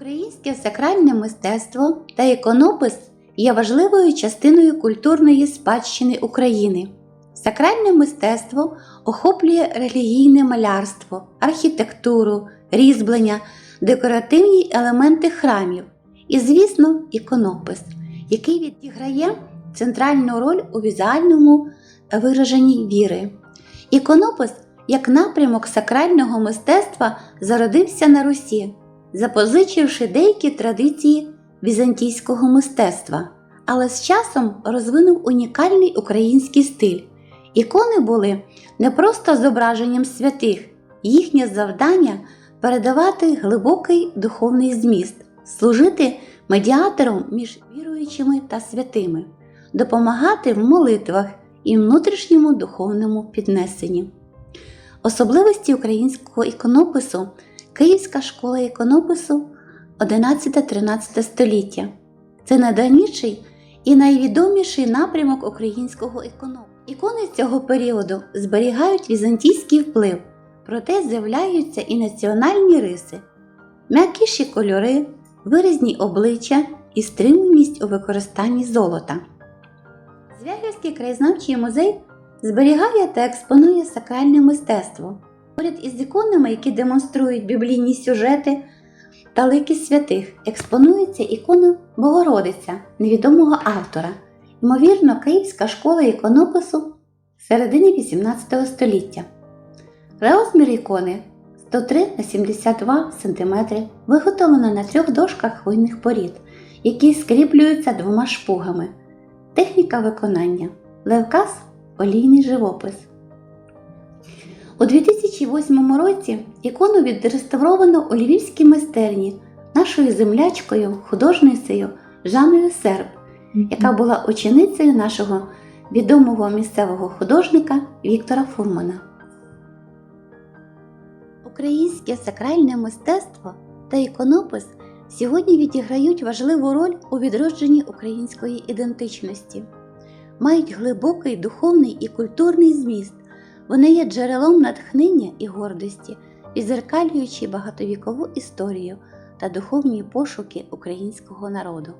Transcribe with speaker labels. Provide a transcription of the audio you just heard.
Speaker 1: Українське сакральне мистецтво та іконопис є важливою частиною культурної спадщини України. Сакральне мистецтво охоплює релігійне малярство, архітектуру, різьблення, декоративні елементи храмів і, звісно, іконопис, який відіграє центральну роль у візуальному вираженні віри. Іконопис як напрямок сакрального мистецтва зародився на Русі, запозичивши деякі традиції візантійського мистецтва, але з часом розвинув унікальний український стиль. Ікони були не просто зображенням святих, їхнє завдання передавати глибокий духовний зміст, служити медіатором між віруючими та святими, допомагати в молитвах і внутрішньому духовному піднесенні. Особливості українського іконопису Київська школа іконопису 11-13 століття. Це найдавніший і найвідоміший напрямок українського іконопису. Ікони цього періоду зберігають візантійський вплив, проте з'являються і національні риси, м'якіші кольори, виразні обличчя і стриманість у використанні золота. Звягельський краєзнавчий музей зберігає та експонує сакральне мистецтво. Поряд із іконами, які демонструють біблійні сюжети та лики святих, експонується ікона Богородиця невідомого автора, ймовірно, Київська школа іконопису середини 18 століття. Розмір ікони 103 на 72 см виготовлена на трьох дошках хвойних порід, які скріплюються двома шпугами. Техніка виконання левкас олійний живопис. У 2008 році ікону відреставровано у львівській майстерні нашою землячкою, художницею Жанною Серб, яка була ученицею нашого відомого місцевого художника Віктора Фурмана. Українське сакральне мистецтво та іконопис сьогодні відіграють важливу роль у відродженні української ідентичності, мають глибокий духовний і культурний зміст. Вони є джерелом натхнення і гордості, відзеркалюючи багатовікову історію та духовні пошуки українського народу.